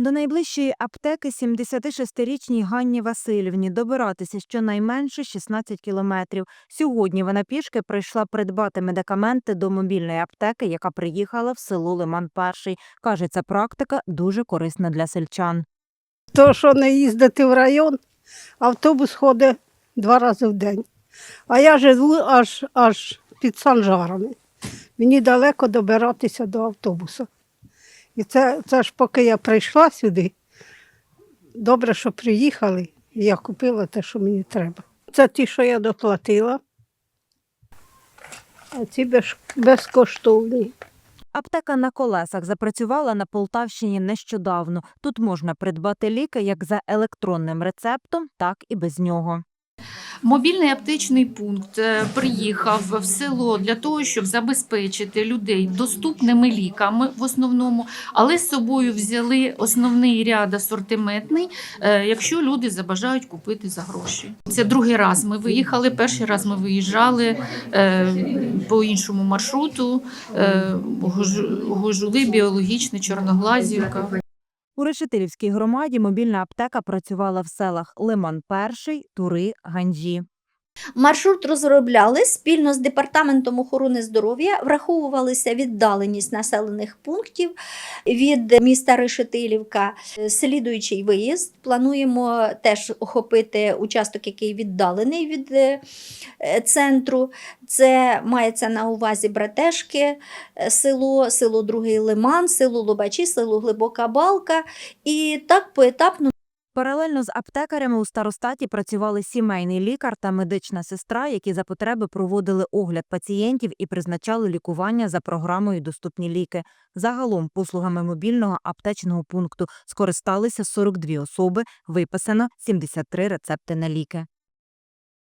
До найближчої аптеки 76-річній Ганні Васильівні добиратися щонайменше 16 кілометрів. Сьогодні вона пішки прийшла придбати медикаменти до мобільної аптеки, яка приїхала в село Лиман Перший. Каже, ця практика дуже корисна для сельчан. То, що не їздити в район, автобус ходить два рази в день. А я живу аж, аж під Санжарами. Мені далеко добиратися до автобуса. І це, це ж поки я прийшла сюди, добре, що приїхали, і я купила те, що мені треба. Це ті, що я доплатила, а ці безкоштовні. Аптека на колесах запрацювала на Полтавщині нещодавно. Тут можна придбати ліки як за електронним рецептом, так і без нього. Мобільний аптечний пункт е, приїхав в село для того, щоб забезпечити людей доступними ліками в основному, але з собою взяли основний ряд асортиментний, е, якщо люди забажають купити за гроші. Це другий раз ми виїхали. Перший раз ми виїжджали е, по іншому маршруту. Гужули, біологічне, Чорноглазівка. У Решетилівській громаді мобільна аптека працювала в селах Лиман Перший, Тури, Ганджі. Маршрут розробляли спільно з департаментом охорони здоров'я, враховувалися віддаленість населених пунктів від міста Решетилівка. Слідуючий виїзд плануємо теж охопити участок, який віддалений від е, центру. Це мається на увазі Братешки, е, село, село Другий Лиман, село Лобачі, село Глибока Балка. І так поетапно Паралельно з аптекарями у старостаті працювали сімейний лікар та медична сестра, які за потреби проводили огляд пацієнтів і призначали лікування за програмою Доступні ліки. Загалом послугами мобільного аптечного пункту скористалися 42 особи, виписано 73 рецепти на ліки.